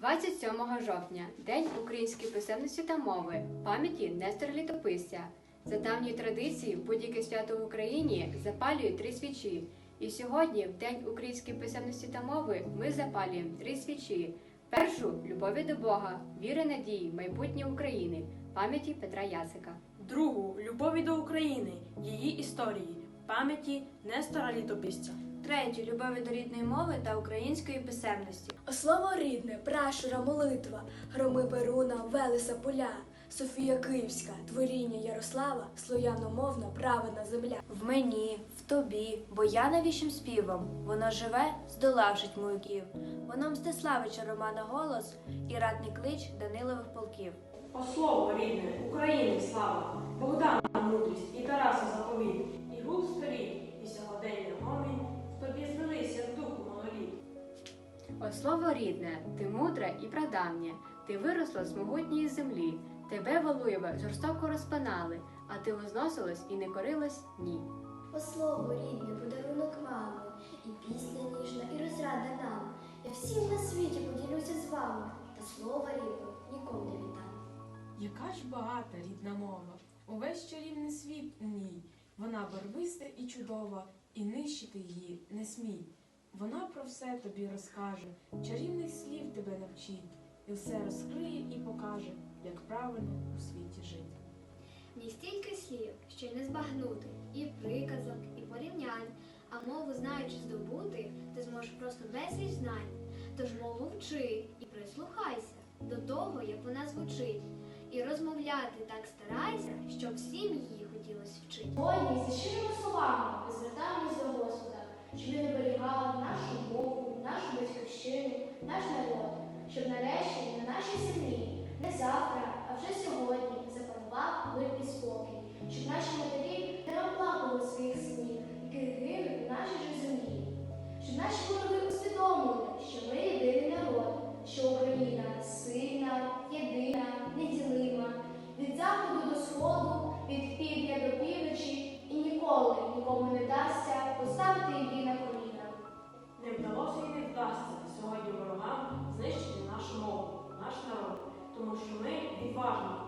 27 жовтня День української писемності та мови, пам'яті Нестора Літописця. За давньою традицією, будь-яке свято в Україні запалюють три свічі. І сьогодні, в День української писемності та мови, ми запалюємо три свічі. Першу любові до Бога, віри надії, майбутнє України, пам'яті Петра Яцика. Другу любові до України, її історії, пам'яті Нестора Літописця. Третю любові до рідної мови та української писемності. О слово рідне, пращура молитва, громи Перуна, Велеса поля, Софія Київська, творіння Ярослава, слояно-мовна, праведна земля. В мені, в тобі, бо я навіщим співом. Воно живе, здолавшить муюків. Воно Мстиславича Романа голос і ратний клич Данилових полків. О слово рідне, України слава, О слово рідне, ти мудре і прадавнє, ти виросла з могутньої землі, тебе волуєве жорстоко розпинали, а ти возносилась і не корилась ні. О слово рідне, подарунок мами, і пісня ніжна, і розрада нам. Я всім на світі поділюся з вами, та слова рідного нікому не віддам. Яка ж багата рідна мова, увесь чарівний світ у ній. Вона барвиста і чудова, і нищити її не смій. Вона про все тобі розкаже, чарівних слів тебе навчить, і все розкриє і покаже, як правильно у світі жити. Ні стільки слів, що й не збагнути, і приказок, і порівнянь, а мову знаючи здобути, ти зможеш просто безліч знань. Тож мову вчи і прислухайся до того, як вона звучить, і розмовляти так старайся, щоб всім її хотілося вчити. Сьогодні зі щирими словами ми звертаємось до Господа, щоб батьківщину, наш народ, щоб нарешті на нашій землі не завтра, а вже сьогодні запанував мир і спокій, щоб наші матері не оплакували своїх синів, які гинуть на нашій же землі, щоб наші вороги усвідомили, що ми єдиний народ, що Україна сильна, єдина, неділима, від заходу до сходу, увагу.